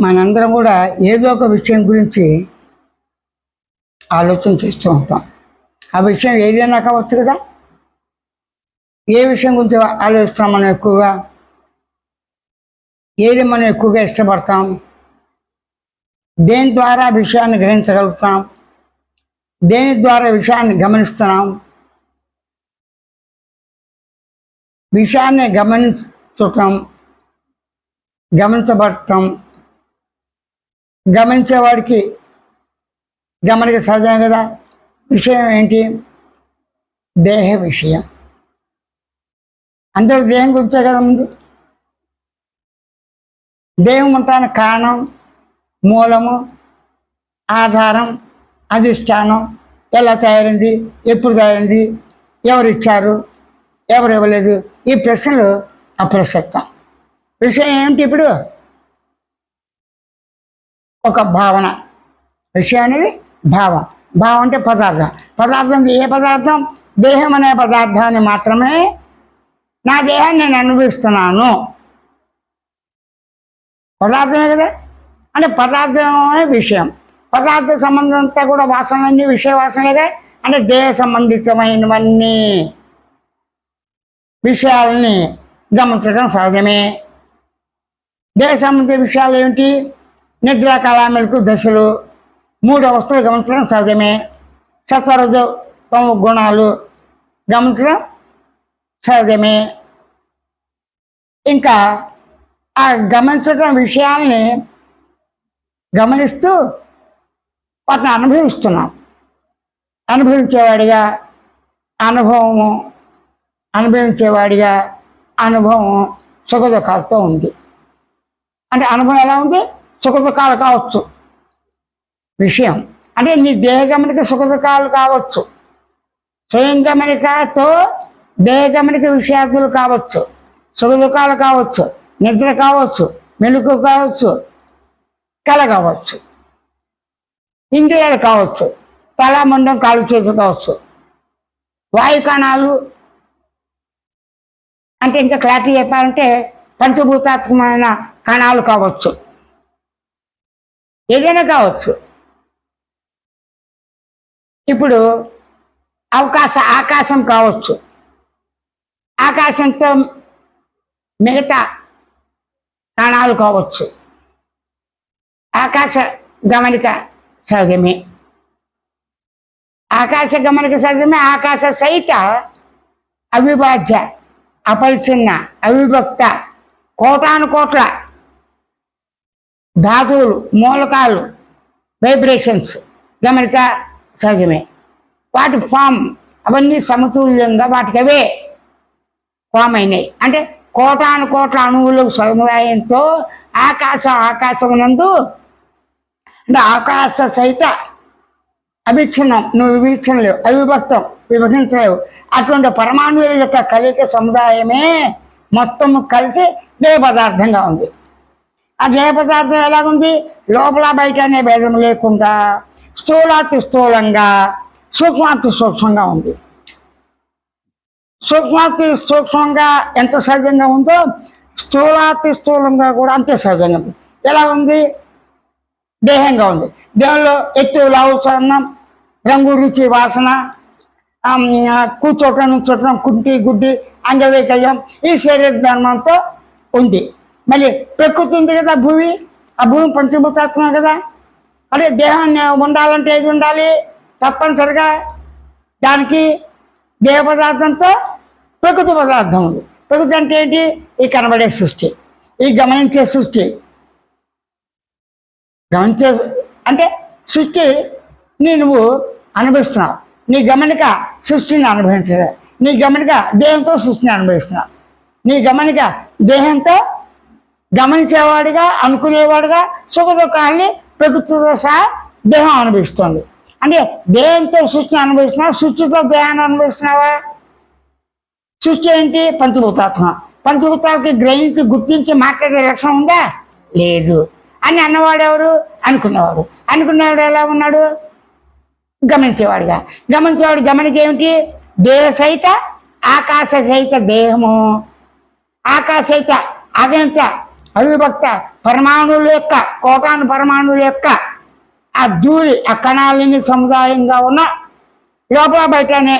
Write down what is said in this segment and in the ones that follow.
మనందరం కూడా ఏదో ఒక విషయం గురించి ఆలోచన చేస్తూ ఉంటాం. ఆ విషయం ఏదైనా కావచ్చు కదా? ఏ విషయం గురించి ఆలోచిస్తాం మనం ఎక్కువగా? ఏది మనం ఎక్కువగా ఇష్టపడతాం? దేని ద్వారా విషయాన్ని గ్రహించగలుగుతాం? దేని ద్వారా విషయాన్ని గమనిస్తున్నాం? విషయాన్ని గమనించటం గమనించబడటం గమనించేవాడికి గమనిక సహజం కదా? విషయం ఏంటి? దేహ విషయం. అందరూ దేహం గురించే కదా ముందు? దేహం ఉంటానికి కారణం మూలము ఆధారం అధిష్టానం ఎలా తయారైంది? ఎప్పుడు తయారైంది? ఎవరు ఇచ్చారు? ఎవరు ఇవ్వలేదు? ఈ ప్రశ్నలు అప్రసక్తం. విషయం ఏమిటి ఇప్పుడు? ఒక భావన. విషయం అనేది భావ. భావం అంటే పదార్థం. పదార్థం ఏ పదార్థం? దేహం అనే పదార్థాన్ని మాత్రమే నా దేహాన్ని నేను అనుభవిస్తున్నాను. పదార్థమే కదా? అంటే పదార్థమే విషయం. పదార్థ సంబంధం అంతా కూడా వాసనలన్నీ విషయ వాసనలేగా అంటే దేహ సంబంధితమైనవన్నీ విషయాలని గమనించడం సహజమే. దేహ సంబంధిత విషయాలు ఏమిటి? నిద్ర మెలకు దశలు. మూడు అవస్థలు గమనించడం సహజమే. సత్వరజ తమ గుణాలు గమనించడం సహజమే. ఇంకా ఆ గమనించడం విషయాల్ని గమనిస్తూ వాటిని అనుభవిస్తున్నాం. అనుభవించేవాడిగా అనుభవము అనుభవించేవాడిగా అనుభవం సుఖదుఖాలతో ఉంది. అంటే అనుభవం ఎలా ఉంది? సుఖదుఖాలు కావచ్చు. విషయం. అంటే నీ దేహగమనిక సుఖదుఖాలు కావచ్చు. స్వయం గమనికతో దేహ విషయార్థులు కావచ్చు. సుఖదుఖాలు కావచ్చు. నిద్ర కావచ్చు. మెలకు కావచ్చు. కళ కావచ్చు. ఇంద్రియాలు కావచ్చు. తల ముండం కాలు చేతులు కావచ్చు. వాయు కణాలు అంటే ఇంకా క్లారిటీ చెప్పాలంటే పంచభూతాత్మకమైన కణాలు కావచ్చు. ఏదైనా కావచ్చు. ఇప్పుడు అవకాశ ఆకాశం కావచ్చు. ఆకాశంతో మిగతా ప్రాణాలు కావచ్చు. ఆకాశ గమనిక సహజమే. ఆకాశ గమనిక సహజమే ఆకాశ సహిత అవిభాజ్య అపరిచిన్న అవిభక్త కోటాను కోట్ల ధాతువులు మూలకాలు వైబ్రేషన్స్ గమనిక సహజమే. వాటి ఫామ్ అవన్నీ సమతుల్యంగా వాటికి అవే ఫామ్ అయినాయి. అంటే కోటాను కోట్ల అణువులు సముదాయంతో ఆకాశ ఆకాశమునందు అంటే ఆకాశ సహిత అభిచ్ఛిన్నం నువ్వు విభీక్షణలేవు అవిభక్తం విభజించలేవు. అటువంటి పరమాణువుల యొక్క కలిక సముదాయమే మొత్తం కలిసి దేవ పదార్థంగా ఉంది. ఆ జయ పదార్థం ఎలాగుంది? లోపల బయట అనే భేదం లేకుండా స్థూలాతి స్థూలంగా సూక్ష్మాతి సూక్ష్మంగా ఉంది. సూక్ష్మాతి సూక్ష్మంగా ఎంత సహజంగా ఉందో స్థూలాతి స్థూలంగా కూడా అంతే సహజంగా ఉంది ఎలా ఉంది? దేహంగా ఉంది. దేహంలో ఎత్తు లావుసన్నం రంగు రుచి వాసన కూర్చోటం నుంచోటం కుంటి గుడ్డి అంగవైకల్యం ఈ శరీర ధర్మంతో ఉంది. మళ్ళీ ప్రకృతి ఉంది కదా భూమి ఆ భూమి పంచభూతాత్మ కదా. అదే దేహాన్ని ఉండాలంటే ఏది ఉండాలి? తప్పనిసరిగా దానికి దేహ పదార్థంతో ప్రకృతి పదార్థం ఉంది. ప్రకృతి అంటే ఏంటి? ఈ కనబడే సృష్టి ఈ గమనించే సృష్టి. గమనించే అంటే సృష్టి నీ నువ్వు అనుభవిస్తున్నావు. నీ గమనిక సృష్టిని అనుభవించలే. నీ గమనిక దేహంతో సృష్టిని అనుభవిస్తున్నావు. నీ గమనిక దేహంతో గమనించేవాడిగా అనుకునేవాడిగా సుఖ దుఃఖాన్ని ప్రకృతితో సహా దేహం అనుభవిస్తుంది. అంటే దేహంతో సృష్టిని అనుభవిస్తున్నావా? సృష్టితో దేహాన్ని అనుభవిస్తున్నావా? సృష్టి ఏంటి? పంచభూతాత్మ. పంచభూతాలకి గ్రహించి గుర్తించి మాట్లాడే లక్షణం ఉందా? లేదు. అని అన్నవాడు ఎవరు? అనుకున్నవాడు. అనుకున్నవాడు ఎలా ఉన్నాడు? గమనించేవాడుగా. గమనించేవాడు గమనిక ఏమిటి? దేహ సహిత ఆకాశ సహిత దేహము. ఆకాశ సహిత అగంత అవిభక్త పరమాణువుల యొక్క కోటాను పరమాణువుల యొక్క ఆ ధూళి ఆ కణాలని సముదాయంగా ఉన్న లోపల బయటనే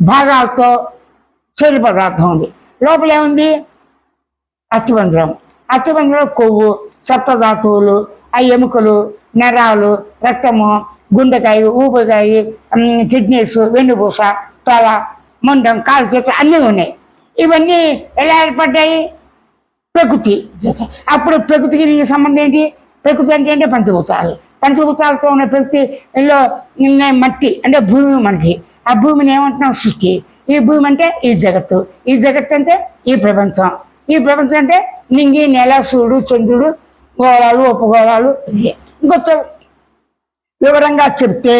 భాగాలతో చెడు పదార్థం ఉంది. లోపల ఏముంది? అస్థిపంజరం. అస్థిపంజరం కొవ్వు సప్తధాతువులు ఆ ఎముకలు నరాలు రక్తము గుండెకాయ ఊపిరికాయ కిడ్నీస్ వెన్నుపూస తల ముండం కాలు చేతులు అన్నీ ఉన్నాయి. ఇవన్నీ ఎలా ఏర్పడ్డాయి? ప్రకృతి. చేత. అప్పుడు ప్రకృతికి సంబంధం ఏంటి? ప్రకృతి అంటే అంటే పంచభూతాలు. పంచభూతాలతో ఉన్న ప్రకృతిలో మట్టి అంటే భూమి మనకి. ఆ భూమిని ఏమంటున్నాం? సృష్టి. ఈ భూమి అంటే ఈ జగత్తు. ఈ జగత్తు అంటే ఈ ప్రపంచం. ఈ ప్రపంచం అంటే నింగి నెల సూర్యుడు చంద్రుడు గోళాలు ఉపగోళాలు ఇవి. ఇంకొక వివరంగా చెప్తే